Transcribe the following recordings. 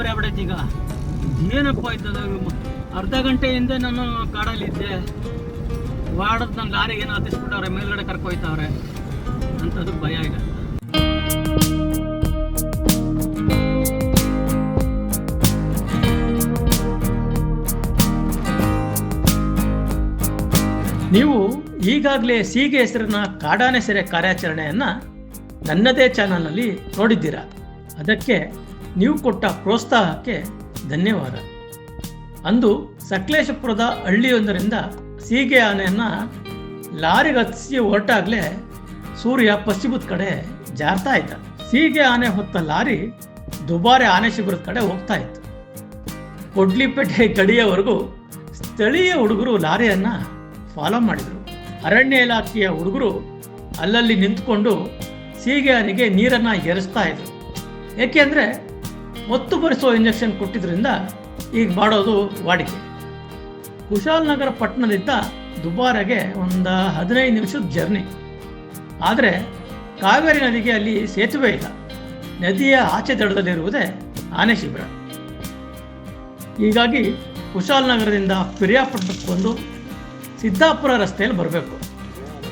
ಗಾಬರಿ ಆಗ್ಬಿಡೈತೆ ಈಗ. ಏನಪ್ಪ ಇದ್ದದ ಅರ್ಧ ಗಂಟೆಯಿಂದ ನಾನು ಕಾಡಲ್ಲಿದ್ದೆ ವಾಡದ್ ನನ್ನ ಲಾರಿಗೆ ಏನೋ ಹತ್ತಿಸ್ಬಿಟ್ಟವ್ರೆ? ಮೇಲ್ಗಡೆ ಕರ್ಕೊಯ್ತವ್ರೆ ಅಂಥದ್ದು ಭಯ ಈಗ. ನೀವು ಈಗಾಗಲೇ ಸೀಗೆ ಹೆಸರಿನ ಕಾಡಾನೆ ಸೆರೆ ಕಾರ್ಯಾಚರಣೆಯನ್ನು ನನ್ನದೇ ಚಾನಲ್ನಲ್ಲಿ ನೋಡಿದ್ದೀರಾ? ಅದಕ್ಕೆ ನೀವು ಕೊಟ್ಟ ಪ್ರೋತ್ಸಾಹಕ್ಕೆ ಧನ್ಯವಾದ. ಅಂದು ಸಕಲೇಶಪುರದ ಹಳ್ಳಿಯೊಂದರಿಂದ ಸೀಗೆ ಆನೆಯನ್ನು ಲಾರಿಗೆ ಹತ್ತಿಸಿ ಹೊರಟಾಗಲೇ ಸೂರ್ಯ ಪಶ್ಚಿಮದ ಕಡೆ ಜಾರ್ತಾ ಇದ್ದ. ಸೀಗೆ ಆನೆ ಹೊತ್ತ ಲಾರಿ ದುಬಾರೆ ಆನೆ ಶಿಬಿರದ ಕಡೆ ಹೋಗ್ತಾ ಇತ್ತು. ಕೊಡ್ಲಿಪೇಟೆ ಗಡಿಯವರೆಗೂ ಸ್ಥಳೀಯ ಹುಡುಗರು ಲಾರಿಯನ್ನು ಫಾಲೋ ಮಾಡಿದರು. ಅರಣ್ಯ ಇಲಾಖೆಯ ಹುಡುಗರು ಅಲ್ಲಲ್ಲಿ ನಿಂತ್ಕೊಂಡು ಸೀಗೆ ಆನೆಗೆ ನೀರನ್ನು ಎರಸ್ತಾ ಇದ್ರು. ಏಕೆಂದರೆ ಒತ್ತು ಭರಿಸೋ ಇಂಜೆಕ್ಷನ್ ಕೊಟ್ಟಿದ್ದರಿಂದ ಈಗ ಮಾಡೋದು ವಾಡಿಕೆ. ಕುಶಾಲನಗರ ಪಟ್ಟಣದಿಂದ ದುಬಾರೆಗೆ ಒಂದು ಹದಿನೈದು ನಿಮಿಷದ ಜರ್ನಿ ಆದರೆ ಕಾವೇರಿ ನದಿಗೆ ಅಲ್ಲಿ ಸೇತುವೆ ಇಲ್ಲ. ನದಿಯ ಆಚೆ ದಡದಲ್ಲಿರುವುದೇ ಆನೆ ಶಿಬಿರ. ಹೀಗಾಗಿ ಕುಶಾಲನಗರದಿಂದ ಪಿರಿಯಾಪಟ್ಟಣಕ್ಕೆ ಬಂದು ಸಿದ್ದಾಪುರ ರಸ್ತೆಯಲ್ಲಿ ಬರಬೇಕು.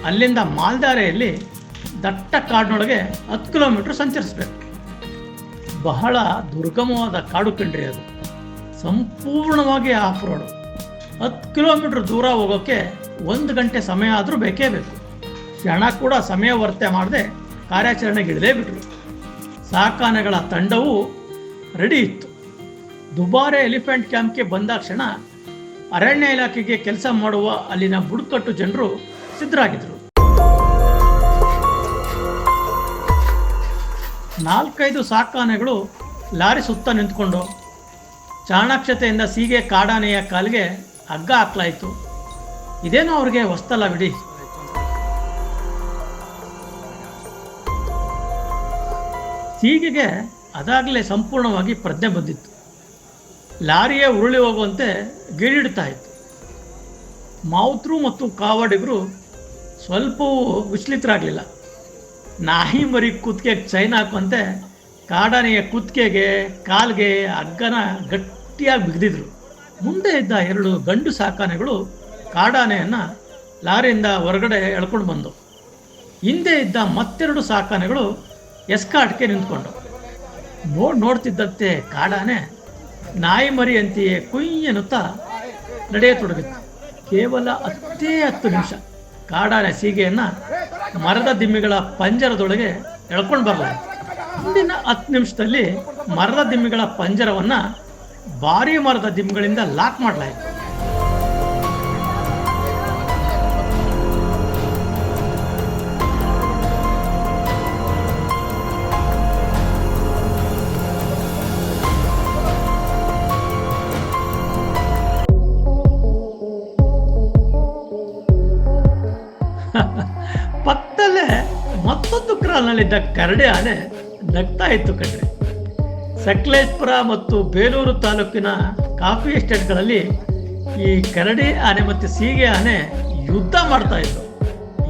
ಅಲ್ಲಿಂದ ಮಾಲ್ದಾರೆಯಲ್ಲಿ ದಟ್ಟ ಕಾಡಿನೊಳಗೆ ಹತ್ತು ಕಿಲೋಮೀಟ್ರ್ ಸಂಚರಿಸಬೇಕು. ಬಹಳ ದುರ್ಗಮವಾದ ಕಾಡು ಕಂಡ್ರಿ ಅದು. ಸಂಪೂರ್ಣವಾಗಿ ಆಫ್ ರೋಡು. ಹತ್ತು ಕಿಲೋಮೀಟ್ರ್ ದೂರ ಹೋಗೋಕ್ಕೆ ಒಂದು ಗಂಟೆ ಸಮಯ ಆದರೂ ಬೇಕೇ ಬೇಕು. ಕ್ಷಣ ಕೂಡ ಸಮಯ ವರ್ತೆ ಮಾಡದೆ ಕಾರ್ಯಾಚರಣೆಗೆ ಬಿಟ್ರು ಸಾಕಾನೆಗಳ ತಂಡವು ರೆಡಿ ಇತ್ತು. ದುಬಾರೆ ಎಲಿಫೆಂಟ್ ಕ್ಯಾಂಪ್ಗೆ ಬಂದಾಕ್ಷಣ ಅರಣ್ಯ ಇಲಾಖೆಗೆ ಕೆಲಸ ಮಾಡುವ ಅಲ್ಲಿನ ಬುಡಕಟ್ಟು ಜನರು ಸಿದ್ಧರಾಗಿದ್ದರು ನಾಲ್ಕೈದು ಸಾಕಾನೆಗಳು ಲಾರಿ ಸುತ್ತ ನಿಂತ್ಕೊಂಡು ಚಾಣಾಕ್ಷತೆಯಿಂದ ಸೀಗೆ ಕಾಡಾನೆಯ ಕಾಲಿಗೆ ಹಗ್ಗ ಹಾಕ್ಲಾಯಿತು. ಇದೇನೋ ಅವ್ರಿಗೆ ಹೊಸ್ತಲ್ಲ ಬಿಡಿ. ಸೀಗೆಗೆ ಅದಾಗಲೇ ಸಂಪೂರ್ಣವಾಗಿ ಪ್ರಜ್ಞೆ ಬಂದಿತ್ತು. ಲಾರಿಯೇ ಉರುಳಿ ಹೋಗುವಂತೆ ಗಿಡಿಡ್ತಾ ಇತ್ತು. ಮಾವುತರು ಮತ್ತು ಕಾವಾಡಿಗರು ಸ್ವಲ್ಪವೂ ವಿಚಲಿತರಾಗಲಿಲ್ಲ. ನಾಯಿ ಮರಿ ಕುತ್ತಿಗೆಗೆ ಚೈನ್ ಹಾಕುವಂತೆ ಕಾಡಾನೆಯ ಕುತ್ತಿಗೆಗೆ ಕಾಲ್ಗೆ ಹಗ್ಗನ ಗಟ್ಟಿಯಾಗಿ ಬಿಗಿದಿದ್ರು. ಮುಂದೆ ಇದ್ದ ಎರಡು ಗಂಡು ಸಾಕಾನೆಗಳು ಕಾಡಾನೆಯನ್ನು ಲಾರಿಯಿಂದ ಹೊರಗಡೆ ಎಳ್ಕೊಂಡು ಬಂದವು ಹಿಂದೆ ಇದ್ದ ಮತ್ತೆರಡು ಸಾಕಾನೆಗಳು ಎಸ್ಕಾಟ್ಗೆ ನಿಂತ್ಕೊಂಡು. ನೋಡ್ ನೋಡ್ತಿದ್ದಂತೆ ಕಾಡಾನೆ ನಾಯಿ ಮರಿ ಅಂತೆಯೇ ಕುಯ್ ಎನ್ನುತ್ತಾ ನಡೆಯತೊಡಗಿತ್ತು. ಕೇವಲ ಹತ್ತೇ ಹತ್ತು ನಿಮಿಷ ಕಾಡಾನೆ ಸೀಗೆಯನ್ನು ಮರದ ದಿಮ್ಮಿಗಳ ಪಂಜರದೊಳಗೆ ಎಳ್ಕೊಂಡು ಬರಲ್ಲ ಮುಂದಿನ ಹತ್ತು ನಿಮಿಷದಲ್ಲಿ ಮರದ ದಿಮ್ಮಿಗಳ ಪಂಜರವನ್ನು ಭಾರಿ ಮರದ ದಿಮ್ಮಿಗಳಿಂದ ಲಾಕ್ ಮಾಡಲಾಯಿತು ಪಕ್ಕದಲ್ಲೇ ಮತ್ತೊಂದು ಕ್ರಾಲ್ನಲ್ಲಿದ್ದ ಕರಡಿ ಆನೆ ನಗ್ತಾ ಇತ್ತು ಕಣ್ರಿ. ಸಕಲೇಶ್ಪುರ ಮತ್ತು ಬೇಲೂರು ತಾಲೂಕಿನ ಕಾಫಿ ಎಸ್ಟೇಟ್ಗಳಲ್ಲಿ ಈ ಕರಡಿ ಆನೆ ಮತ್ತು ಸೀಗೆ ಆನೆ ಯುದ್ಧ ಮಾಡ್ತಾ ಇತ್ತು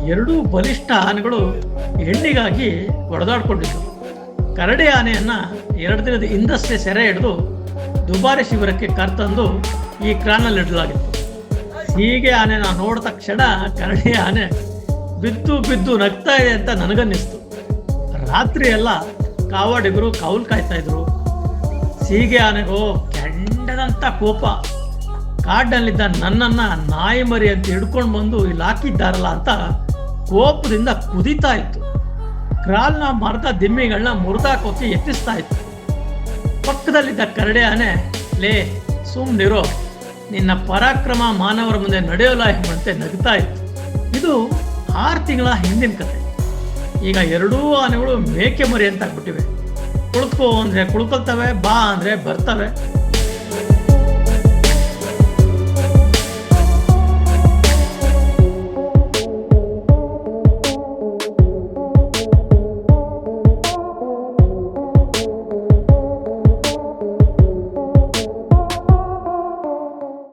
ಎರಡೂ ಬಲಿಷ್ಠ ಆನೆಗಳು ಹೆಣ್ಣಿಗಾಗಿ ಹೊಡೆದಾಡ್ಕೊಂಡಿತ್ತು ಕರಡಿ ಆನೆಯನ್ನು ಎರಡು ದಿನದ ಹಿಂದಷ್ಟೇ ಸೆರೆ ಹಿಡಿದು ದುಬಾರಿ ಶಿಬಿರಕ್ಕೆ ಕರ್ತಂದು ಈ ಕ್ರಾನಲ್ಲಿ ಇಡಲಾಗಿತ್ತು ಹೀಗೆ ಆನೆನ ನೋಡಿದ ತಕ್ಷಣ ಕರಡಿ ಆನೆ ಬಿದ್ದು ಬಿದ್ದು ನಗ್ತಾ ಇದೆ ಅಂತ ನನಗನ್ನಿಸ್ತು. ರಾತ್ರಿ ಎಲ್ಲ ಕಾವಾಡಿಗರು ಕೌಲ್ ಕಾಯ್ತಾ ಇದ್ರು. ಸೀಗೆ ಆನೆಗೋ ಕೆಂಡದಂತ ಕೋಪ. ಕಾಡಿನಲ್ಲಿದ್ದ ನನ್ನನ್ನು ನಾಯಿ ಮರಿ ಅಂತ ಹಿಡ್ಕೊಂಡು ಬಂದು ಇಲ್ಲಿ ಹಾಕಿದ್ದಾರಲ್ಲ ಅಂತ ಕೋಪದಿಂದ ಕುದಿತಾ ಇತ್ತು. ಕ್ರಾಲ್ನ ಮರದ ದಿಮ್ಮಿಗಳನ್ನ ಮುರಿದಾಕೋಕೆ ಯತ್ನಿಸ್ತಾ ಇತ್ತು. ಪಕ್ಕದಲ್ಲಿದ್ದ ಕರಡೆ ಆನೆ, ಲೇ ಸುಮ್ಮನಿರೋ ನಿನ್ನ ಪರಾಕ್ರಮ ಮಾನವರ ಮುಂದೆ ನಡೆಯೋಲ್ಲ ಎಂಬಂತೆ ನಗ್ತಾ ಇತ್ತು. ಇದು ಆರು ತಿಂಗಳ ಹಿಂದಿನ ಕತೆ. ಈಗ ಎರಡೂ ಆನೆಗಳು ಮೇಕೆ ಮರಿ ಅಂತ ಆಗ್ಬಿಟ್ಟಿವೆ. ಕುಳ್ಕೋ ಅಂದರೆ ಕುಳ್ಕೊಳ್ತವೆ, ಬಾ ಅಂದರೆ ಬರ್ತವೆ.